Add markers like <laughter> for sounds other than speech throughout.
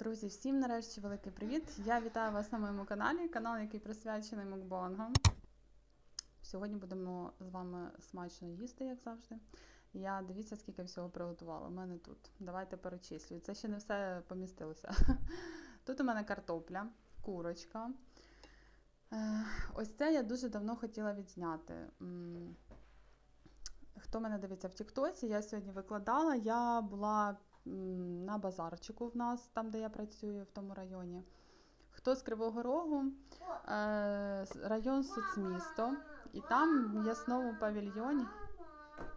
Друзі, всім нарешті великий привіт! Я вітаю вас на моєму каналі, канал, який присвячений мукбангам. Сьогодні будемо з вами смачно їсти, як завжди. Я дивіться, скільки всього приготувала. У мене тут. Давайте перечислюю. Це ще не все помістилося. <laughs> Тут у мене картопля, курочка. Е, Ось це я дуже давно хотіла відзняти. Хто мене дивиться в Тіктоці, я сьогодні викладала. Я була на базарчику в нас, там, де я працюю, в тому районі. Хто з Кривого Рогу, е, район соцмісто, і там в м'ясному павільйоні.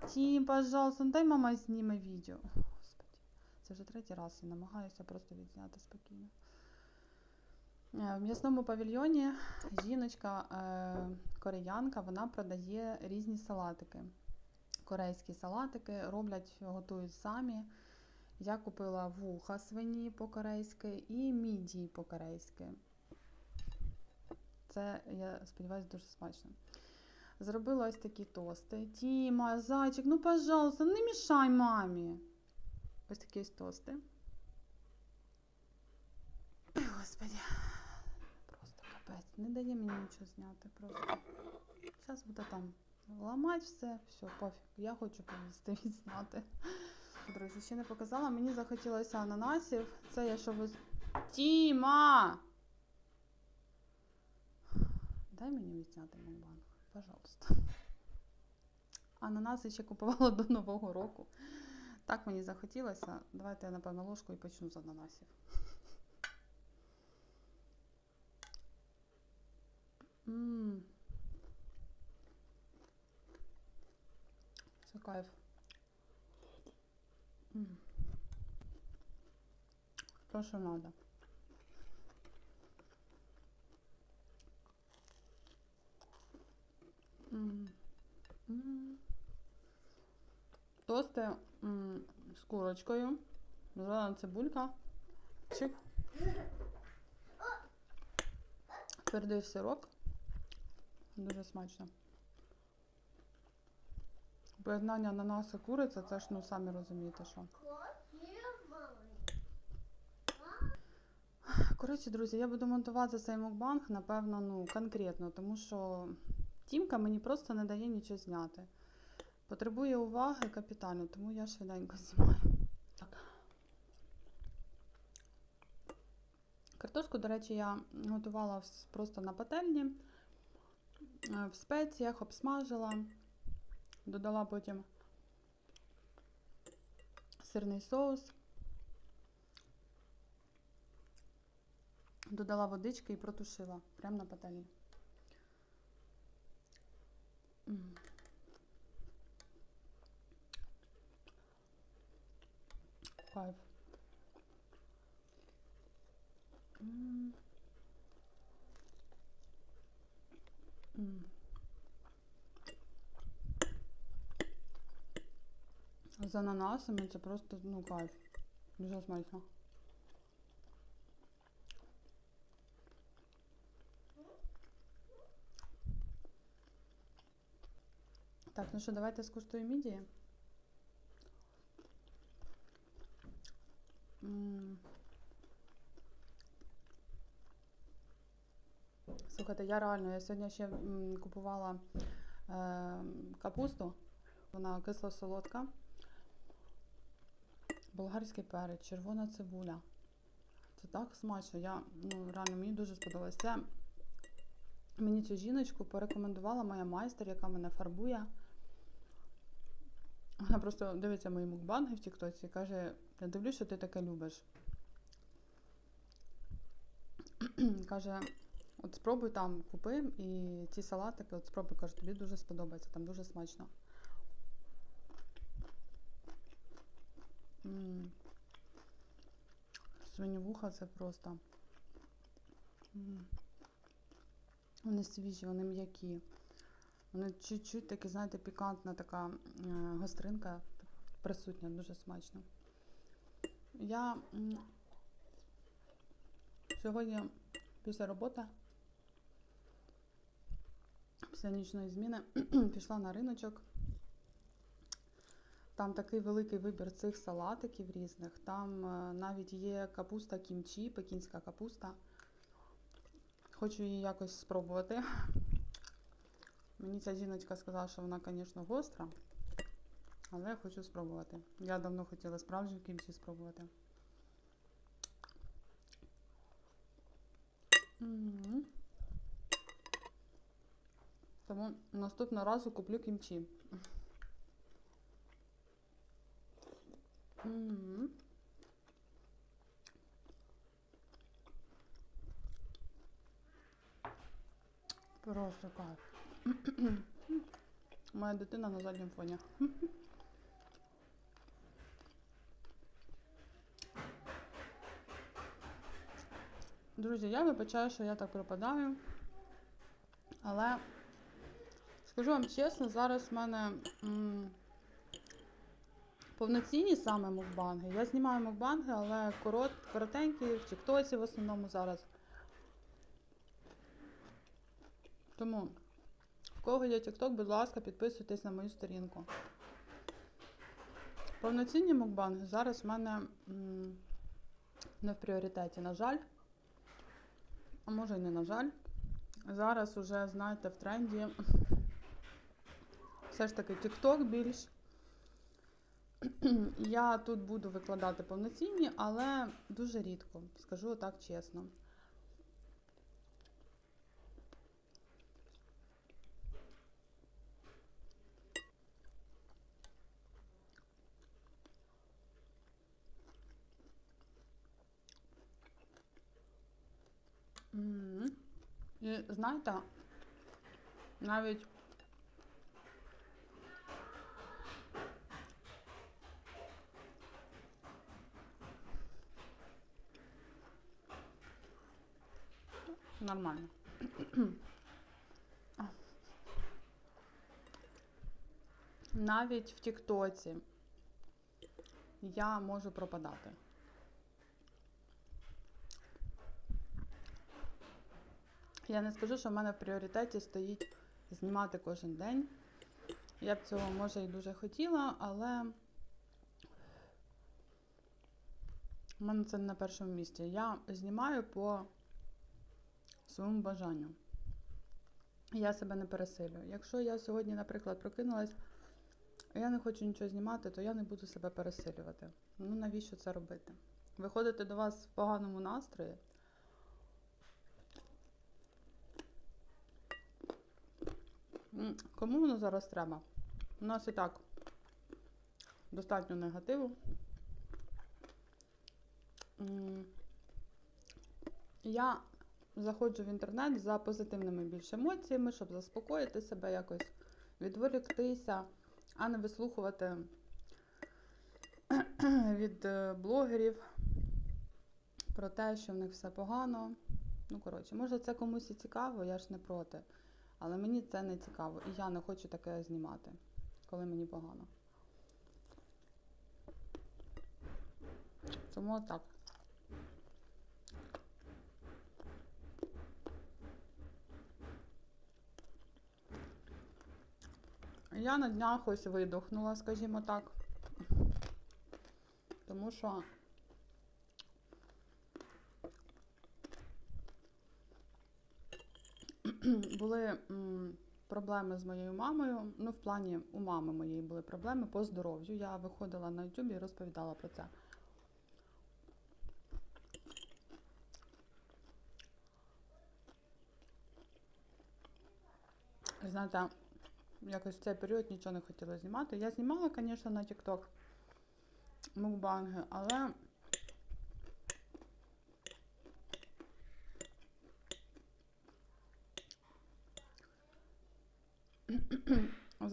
Тім, пожалуйста, ну дай мама зніме відео. Господи, це вже третій раз я намагаюся просто відзняти спокійно. Е, В м'ясному павільйоні жіночка, е, кореянка, вона продає різні салатики. Корейські салатики роблять, готують самі. Я купила вуха свині по-корейськи і мідії по-корейськи. Це, я сподіваюся, дуже смачно. Зробила ось такі тости. Тіма, зайчик, ну, пожалуйста, не мішай мамі. Ось такі ось тости. Ой, Господи. Просто капець. Не дає мені нічого зняти. Просто. Зараз буде там ламати все, все, пофіг. Я хочу поїсти <laughs> відзняти. Друзі, ще не показала. Мені захотілося ананасів. Це я що ви. Тіма! Дай мені відзняти мукбанг, пожалуйста. Ананаси ще купувала до Нового року. Так мені захотілося. Давайте я, напевно, ложку і почну з ананасів. Ммм. Це кайф. То, що. М. Тости з курочкою. Зелена цибулька. Чик. Твердий сирок. Дуже смачно. Поєднання ананаси куриця, це ж ну самі розумієте, що. Коротше, друзі, я буду монтувати цей мукбанг, напевно, ну, конкретно, тому що Тімка мені просто не дає нічого зняти. Потребує уваги капітально, тому я швиденько знімаю. Так. Картошку, до речі, я готувала просто на пательні, е, в спеціях, обсмажила, додала потім сирний соус. Додала водички і протушила прямо на пательні. Кайф. М. М. З ананасами це просто ну кайф. Дуже смачно. Так, ну що, давайте скуштуємо мідії. Слухайте, я реально, я сьогодні ще купувала е, капусту. Вона кисло-солодка. Болгарський перець, червона цибуля. Це так смачно. Я, ну, реально, мені дуже сподобалось. Це мені цю жіночку порекомендувала моя майстер, яка мене фарбує. Вона просто дивиться мої мукбанги в Тіктоці і каже: я дивлюсь, що ти таке любиш. <clears throat> каже, от спробуй там купи і ці салатики, от спробуй, каже, тобі дуже сподобається, там дуже смачно. М. Це просто. Вони свіжі, вони м'які. Вони чуть-чуть такі, знаєте, пікантна така е, гостринка присутня, дуже смачно. Я сьогодні після роботи, після нічної зміни, <clears throat> пішла на риночок. Там такий великий вибір цих салатиків різних. Там е, навіть є капуста кімчі, пекінська капуста. Хочу її якось спробувати. Мені ця жіночка сказала, що вона, звісно, гостра, але я хочу спробувати. Я давно хотіла справжню кімчі спробувати. Тому наступного разу куплю кімчі. Просто кайф. <clears throat> Моя дитина на задньому фоні. Друзі, я вибачаю, що я так пропадаю. Але скажу вам чесно, зараз в мене м, повноцінні саме мукбанги. Я знімаю мукбанги, але корот, коротенькі, в Тіктоці в основному зараз. Тому, в кого є Тікток, будь ласка, підписуйтесь на мою сторінку. Повноцінні мукбанги зараз в мене м, не в пріоритеті, на жаль. А може і не на жаль. Зараз уже, знаєте, в тренді все ж таки TikTok більш. Я тут буду викладати повноцінні, але дуже рідко, скажу так чесно. І знаєте, навіть нормально. Навіть в Тіктоці я можу пропадати. Я не скажу, що в мене в пріоритеті стоїть знімати кожен день. Я б цього може і дуже хотіла, але в мене це не на першому місці. Я знімаю по своєму бажанню. Я себе не пересилюю. Якщо я сьогодні, наприклад, прокинулась, а я не хочу нічого знімати, то я не буду себе пересилювати. Ну навіщо це робити? Виходити до вас в поганому настрої. Кому воно зараз треба? У нас і так достатньо негативу. Я заходжу в інтернет за позитивними більш емоціями, щоб заспокоїти себе, якось відволіктися, а не вислухувати <clears throat> від е, блогерів про те, що в них все погано. Ну, коротше, може, це комусь і цікаво, я ж не проти. Але мені це не цікаво. І я не хочу таке знімати, коли мені погано. Тому так. Я на днях ось видохнула, скажімо так. Тому що <clears throat> були проблеми з моєю мамою. Ну, в плані у мами моєї були проблеми по здоров'ю. Я виходила на YouTube і розповідала про це. Знаєте, якось в цей період нічого не хотіла знімати. Я знімала, звісно, на TikTok мукбанги, але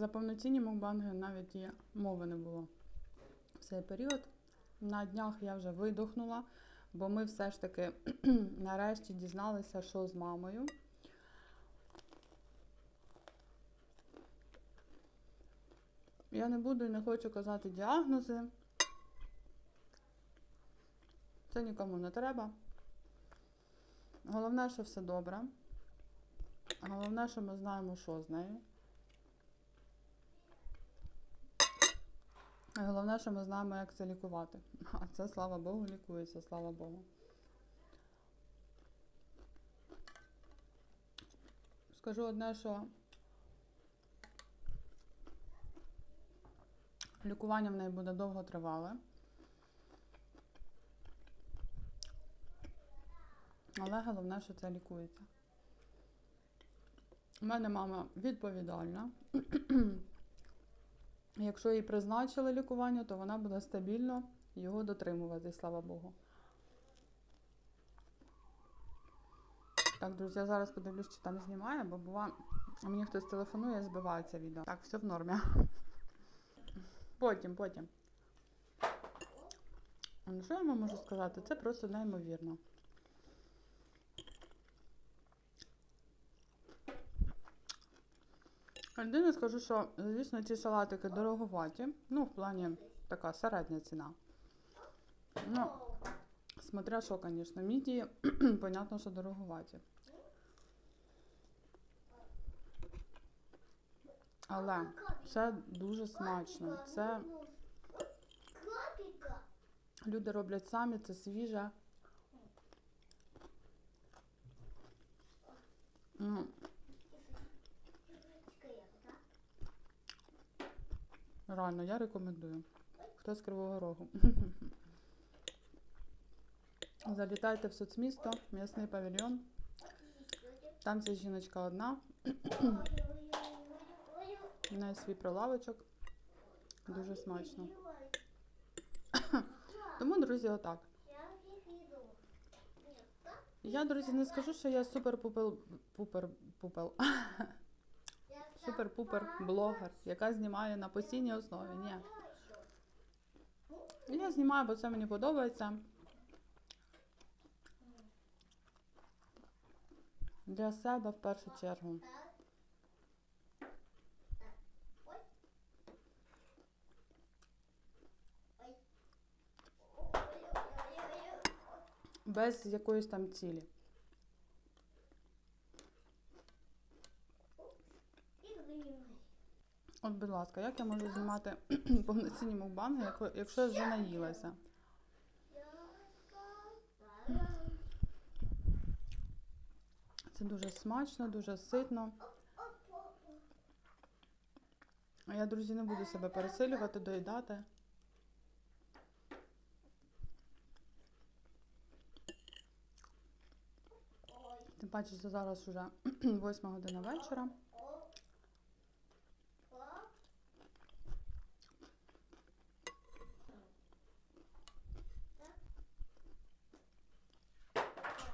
за повноцінні мукбанги навіть і мови не було в цей період. На днях я вже видохнула, бо ми все ж таки <clears throat> нарешті дізналися, що з мамою. Я не буду і не хочу казати діагнози. Це нікому не треба. Головне, що все добре. Головне, що ми знаємо, що з нею. Головне, що ми знаємо, як це лікувати. <laughs> А це, слава Богу, лікується, слава Богу. Скажу одне, що лікування в неї буде довго тривале. Але головне, що це лікується. У мене мама відповідальна. <clears throat> Якщо їй призначили лікування, то вона буде стабільно його дотримувати, слава Богу. Так, друзі, я зараз подивлюсь, чи там знімає, бо бува, мені хтось телефонує, збивається відео. Так, все в нормі. Потім, потім. Ну, що я вам можу сказати? Це просто неймовірно. Єдине скажу, що, звісно, ці салатики дороговаті. Ну, в плані така середня ціна. Ну, смотря що, звісно, мідії, <clears throat> понятно, що дороговаті. Але це дуже смачно. Це люди роблять самі, це свіже. Реально, я рекомендую. Хто з Кривого Рогу. <laughs> Залітайте в соцмісто, м'ясний павільйон. Там ця жіночка одна. <clears throat> У неї свій прилавочок. Дуже смачно. <clears throat> Тому, друзі, отак. Я, друзі, не скажу, що я супер-пупел. Пупер пупел. <laughs> Супер-пупер блогер, яка знімає на постійній основі. Ні. Я знімаю, бо це мені подобається. Для себе в першу чергу. Без якоїсь там цілі. От, будь ласка, як я можу знімати <clears throat> повноцінні мукбанги, якщо я вже наїлася? Це дуже смачно, дуже ситно. Я, друзі, не буду себе пересилювати, доїдати. Тим паче, що зараз вже 8 <clears throat> година вечора.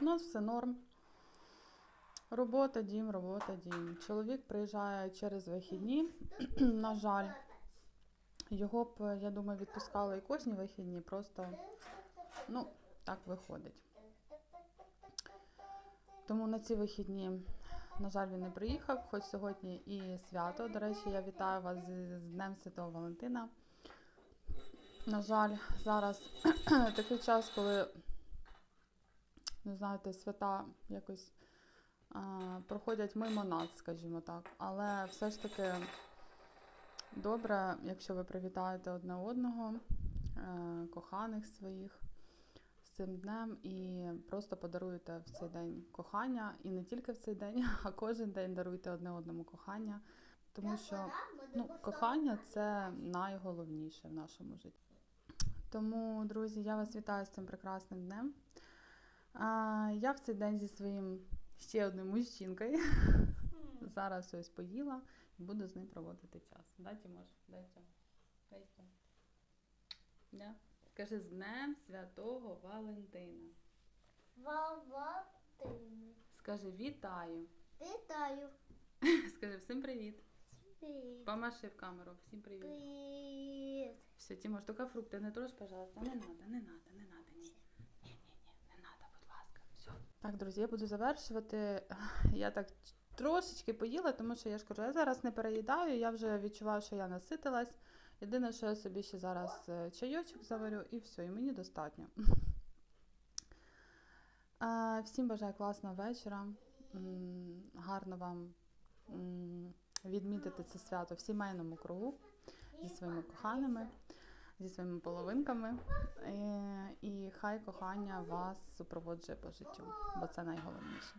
Нас все норм. Робота, дім, робота, дім. Чоловік приїжджає через вихідні, <clears throat> на жаль. Його б, я думаю, відпускали і кожні вихідні, просто ну, так виходить. Тому на ці вихідні, на жаль, він не приїхав, хоч сьогодні і свято. До речі, я вітаю вас з, Днем Святого Валентина. На жаль, зараз <clears throat> такий час, коли, не знаєте, свята якось а, проходять мимо нас, скажімо так. Але все ж таки добре, якщо ви привітаєте одне одного, е, коханих своїх з цим днем і просто подаруєте в цей день кохання. І не тільки в цей день, <laughs> а кожен день даруйте одне одному кохання. Тому що ну, кохання це найголовніше в нашому житті. Тому, друзі, я вас вітаю з цим прекрасним днем. А, я в цей день зі своїм ще одним мужчинкою. Зараз ось поїла і буду з ним проводити час. Да, Тимош? Дай цьому. Дай. Да? Скажи з Днем Святого Валентина. Валентин. Скажи вітаю. Вітаю. <laughs> Скажи всім привіт. Привіт. Помаши в камеру. Всім привіт. Привіт. Все, Тимош, тільки фрукти не трожь, пожалуйста. Не надо, не надо, не надо. Ні. Ні, ні, ні, не надо, будь ласка. Все. Так, друзі, я буду завершувати. <laughs> Я так трошечки поїла, тому що я ж кажу, я зараз не переїдаю, я вже відчуваю, що я наситилась. Єдине, що я собі ще зараз е, чайочок заварю і все, і мені достатньо. <laughs> Всім бажаю класного вечора. Гарно вам відмітити це свято в сімейному кругу зі своїми коханими. Зі своїми половинками. Е, І хай кохання вас супроводжує по життю, бо це найголовніше.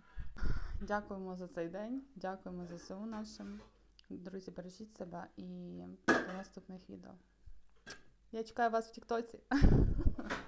Дякуємо за цей день, дякуємо за ЗСУ нашим. Друзі, бережіть себе і до наступних відео. Я чекаю вас в Тіктоці. <laughs>